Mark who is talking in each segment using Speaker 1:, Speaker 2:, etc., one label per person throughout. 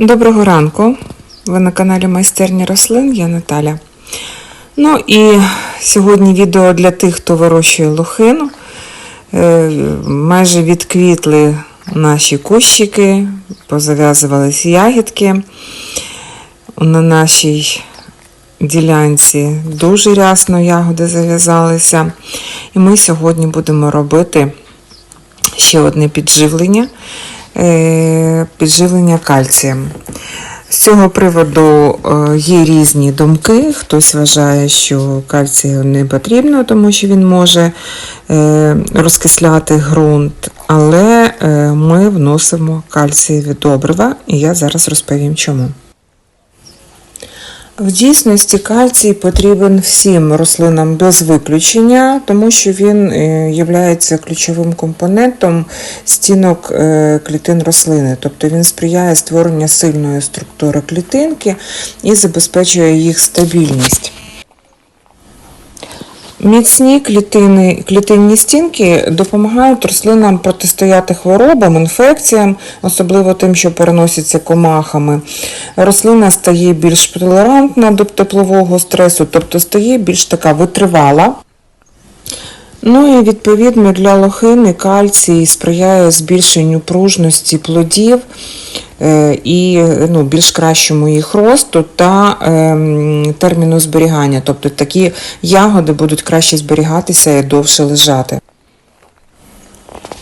Speaker 1: Доброго ранку. Ви на каналі Майстерні рослин, я Наталя. Ну і сьогодні відео для тих, хто вирощує лохину. Е, Майже відквітли наші кущики, позав'язувались ягідки. На нашій ділянці дуже рясно ягоди зав'язалися. І ми сьогодні будемо робити ще одне підживлення, підживлення кальцієм. З цього приводу е, є різні думки. Хтось вважає, що кальцію не потрібно, тому що він може е, розкисляти ґрунт, але е, ми вносимо кальцієві добрива, і я зараз розповім чому. В дійсності кальцій потрібен всім рослинам без виключення, тому що він є ключовим компонентом стінок е, клітин рослини, тобто він сприяє створенню сильної структури клітинки і забезпечує їх стабільність. Міцні клітини, клітинні стінки допомагають рослинам протистояти хворобам, інфекціям, особливо тим, що переносяться комахами. Рослина стає більш толерантна до теплового стресу, тобто стає більш така витривала. Ну і відповідно для лохини кальцій сприяє збільшенню пружності плодів е, і ну, більш кращому їх росту та е, терміну зберігання. Тобто такі ягоди будуть краще зберігатися і довше лежати.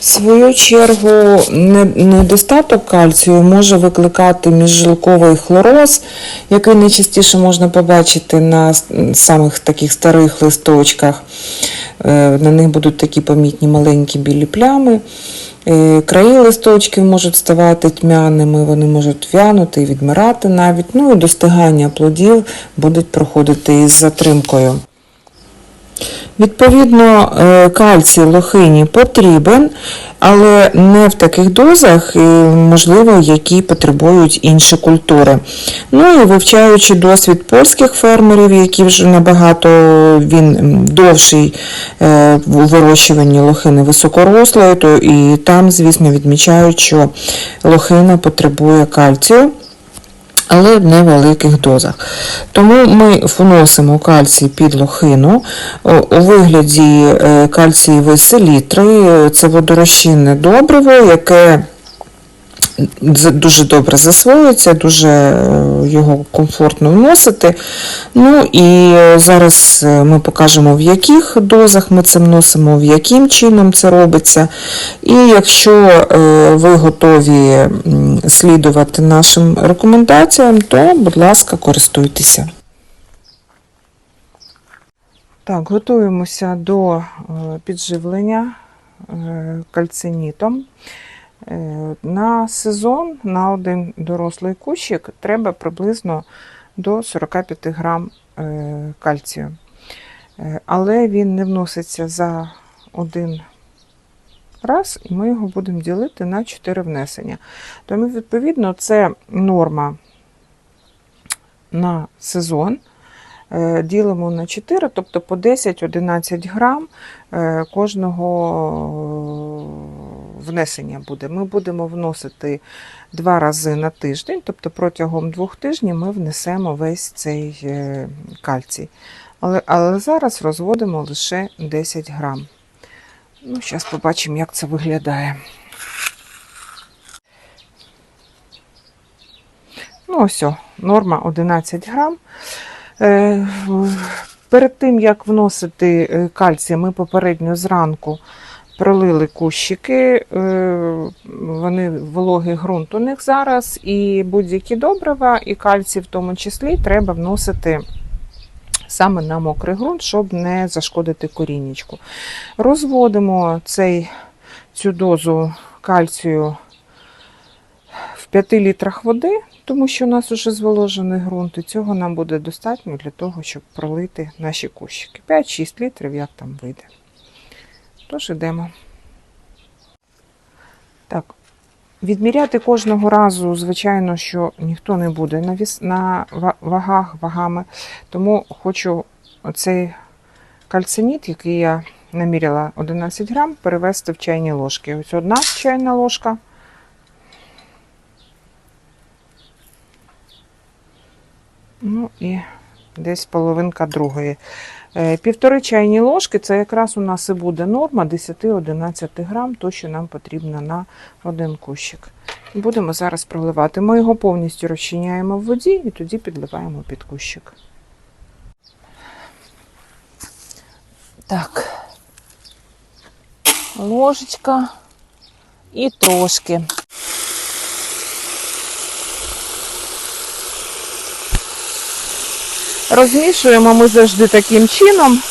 Speaker 1: В свою чергу, недостаток кальцію може викликати міжжилковий хлороз, який найчастіше можна побачити на самих таких старих листочках. Е, На них будуть такі помітні маленькі білі плями. Е, Краї листочків можуть ставати тьмяними, вони можуть в'янути і відмирати навіть. Ну і достигання плодів будуть проходити із затримкою. Відповідно, е, кальцій лохині потрібен, але не в таких дозах, можливо, які потребують інші культури. Ну і вивчаючи досвід польських фермерів, які вже набагато він довший е, у вирощуванні лохини високорослої, то і там, звісно, відмічають, що лохина потребує кальцію але в невеликих дозах. Тому ми вносимо кальцій під лохину у вигляді е, кальцієвої селітри. Це водорозчинне добриво, яке дуже добре засвоюється, дуже е, його комфортно вносити. Ну і зараз е, ми покажемо, в яких дозах ми це вносимо, в яким чином це робиться. І якщо е, ви готові слідувати нашим рекомендаціям, то, будь ласка, користуйтеся. Так, готуємося до е, підживлення е, кальцинітом. Е, На сезон на один дорослий кущик треба приблизно до 45 грам е, кальцію. Е, Але він не вноситься за один раз, і ми його будемо ділити на 4 внесення. Тому, відповідно, це норма на сезон. Ділимо на 4, тобто по 10-11 грам кожного внесення буде. Ми будемо вносити два рази на тиждень, тобто протягом двох тижнів ми внесемо весь цей е, кальцій. Але, але зараз розводимо лише 10 грам. Ну, зараз побачимо, як це виглядає. Ну, ось, норма 11 грам. Е, Перед тим, як вносити е, кальцій, ми попередньо зранку пролили кущики, е, вони вологий ґрунт у них зараз, і будь-які добрива, і кальцій в тому числі треба вносити саме на мокрий ґрунт, щоб не зашкодити коріннячку. Розводимо цей, цю дозу кальцію в 5 літрах води, тому що у нас вже зволожений ґрунт, і цього нам буде достатньо для того, щоб пролити наші кущики. 5-6 літрів, як там вийде. Тож йдемо. Так, відміряти кожного разу, звичайно, що ніхто не буде на, віс... на вагах, вагами. Тому хочу оцей кальциніт, який я наміряла 11 грам, перевести в чайні ложки. Ось одна чайна ложка. Ну і десь половинка другої. Е, Півтори чайні ложки це якраз у нас і буде норма 10-11 грам, то, що нам потрібно на один кущик. Будемо зараз проливати. Ми його повністю розчиняємо в воді і тоді підливаємо під кущик. Так. Ложечка і трошки. Розмішуємо ми завжди таким чином,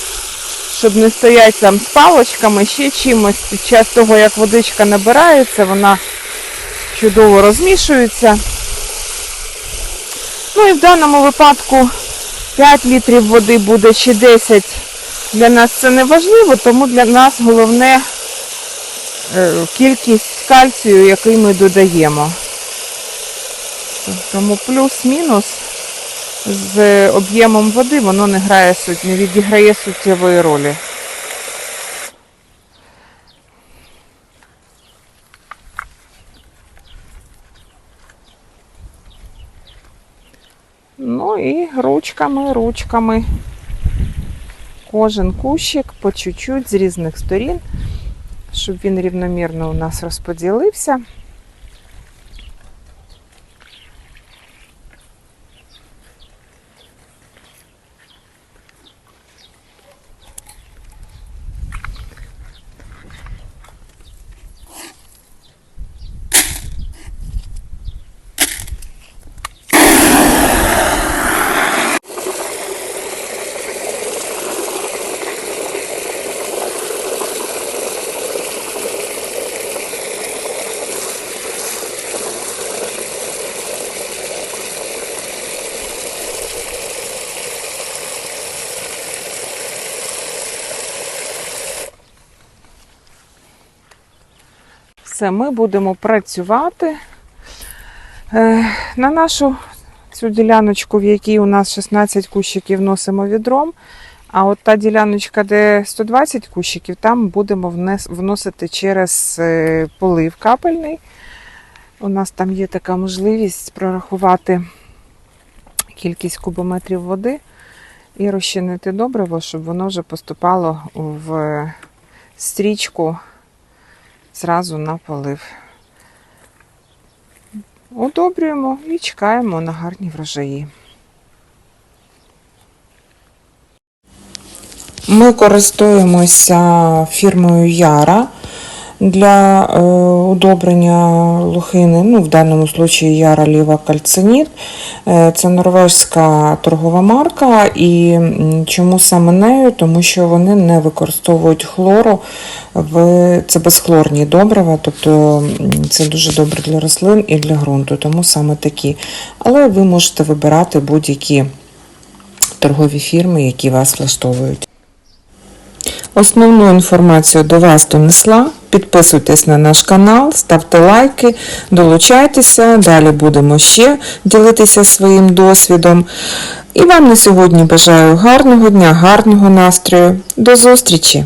Speaker 1: щоб не стояти там з палочками, ще чимось. Під час того, як водичка набирається, вона чудово розмішується. Ну і в даному випадку 5 літрів води буде чи 10. Для нас це не важливо, тому для нас головне е, кількість кальцію, який ми додаємо. Тому плюс-мінус з об'ємом води воно не грає суть, не відіграє суттєвої ролі. Ну і ручками, ручками. Кожен кущик по чуть-чуть з різних сторін, щоб він рівномірно у нас розподілився. Все, ми будемо працювати. Е, На нашу цю діляночку, в якій у нас 16 кущиків, носимо відром. А от та діляночка, де 120 кущиків, там будемо вносити через е, полив капельний. У нас там є така можливість прорахувати кількість кубометрів води і розчинити добриво, щоб воно вже поступало в стрічку зразу на полив. Удобрюємо і чекаємо на гарні врожаї. Ми користуємося фірмою Яра для е, удобрення лухини, ну, в даному випадку Яра Ліва Кальциніт. Е, Це норвежська торгова марка. І чому саме нею? Тому що вони не використовують хлору, в... це безхлорні добрива, тобто це дуже добре для рослин і для ґрунту, тому саме такі. Але ви можете вибирати будь-які торгові фірми, які вас влаштовують. Основну інформацію до вас донесла. Підписуйтесь на наш канал, ставте лайки, долучайтеся. Далі будемо ще ділитися своїм досвідом. І вам на сьогодні бажаю гарного дня, гарного настрою. До зустрічі!